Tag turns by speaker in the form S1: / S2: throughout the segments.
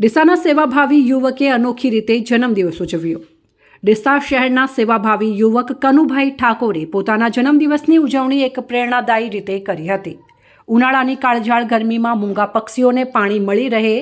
S1: ડીસાના સેવાભાવી યુવકે અનોખી રીતે જન્મદિવસ ઉજવ્યો. ડીસા શહેરના સેવાભાવી યુવક કનુભાઈ ઠાકોરે પોતાના જન્મદિવસની ઉજવણી એક પ્રેરણાદાયી રીતે કરી હતી. ઉનાળાની કાળઝાળ ગરમીમાં મૂંગા પક્ષીઓને પાણી મળી રહે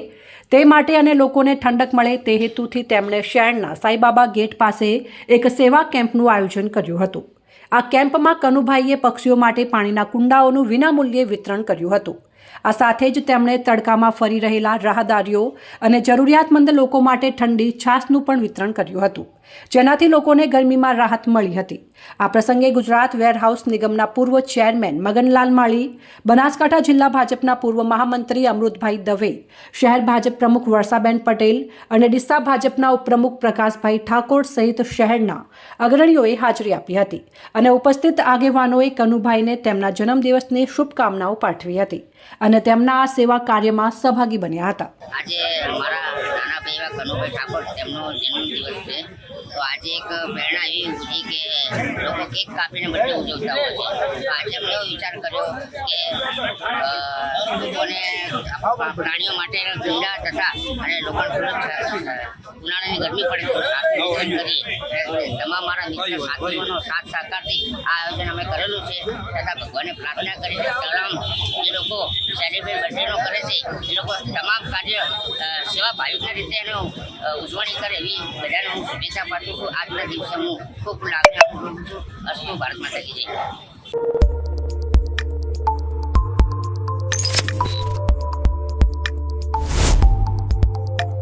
S1: તે માટે અને લોકોને ઠંડક મળે તે હેતુથી તેમણે શહેરના સાઈબાબા ગેટ પાસે એક સેવા કેમ્પનું આયોજન કર્યું હતું. આ કેમ્પમાં કનુભાઈએ પક્ષીઓ માટે પાણીના કુંડાઓનું વિનામૂલ્યે વિતરણ કર્યું હતું. આ સાથે જ તેમણે તડકામાં ફરી રહેલા રાહદારીઓ અને જરૂરિયાતમંદ લોકો માટે ઠંડી છાસનું પણ વિતરણ કર્યું હતું, જેનાથી લોકોને ગરમીમાં રાહત મળી હતી. આ પ્રસંગે ગુજરાત વેરહાઉસ નિગમના પૂર્વ ચેરમેન મગનલાલ માળી, બનાસકાંઠા જિલ્લા ભાજપના પૂર્વ મહામંત્રી અમૃતભાઈ દવે, શહેર ભાજપ પ્રમુખ વર્ષાબેન પટેલ અને ડીસા ભાજપના ઉપપ્રમુખ પ્રકાશભાઈ ઠાકોર સહિત શહેરના અગ્રણીઓએ હાજરી આપી હતી અને ઉપસ્થિત આગેવાનોએ કનુભાઈને તેમના જન્મદિવસની શુભકામનાઓ પાઠવી હતી. અને તેમના સેવા કાર્યમાં સહભાગી બન્યા હતા.
S2: આજે મારા નાના ભાઈ એવા કનુભાઈ ઠાકોર તેમનો જન્મદિવસ છે. તો આજે એક પ્રેરણા એવી ઉઠી કે લોકો કેક કાપીને બર્થડે ઉજવતા હોય છે. આજે મેં એવો વિચાર કર્યો કે લોકોને પ્રાણીઓ માટે કુંડા તથા અને લોકોને થોડુંક ગરમી પડે તો તમામ મારા મિત્ર સાથીઓનો સાથ સહકારથી આ આયોજન અમે કરેલું છે. તથા ભગવાનને પ્રાર્થના કરી છે તમામ જે લોકો સેલિબ્રેટ બર્થડેનો કરે છે એ લોકો તમામ કાર્ય સેવા ભાવિકના રીતે એનો ઉજવણી કરે એવી બધાને હું શુભેચ્છા પાઠવું છું. આજના દિવસે હું ખૂબ લાગણી આપું છું. અસ્તુ ભારત માતા કી જય.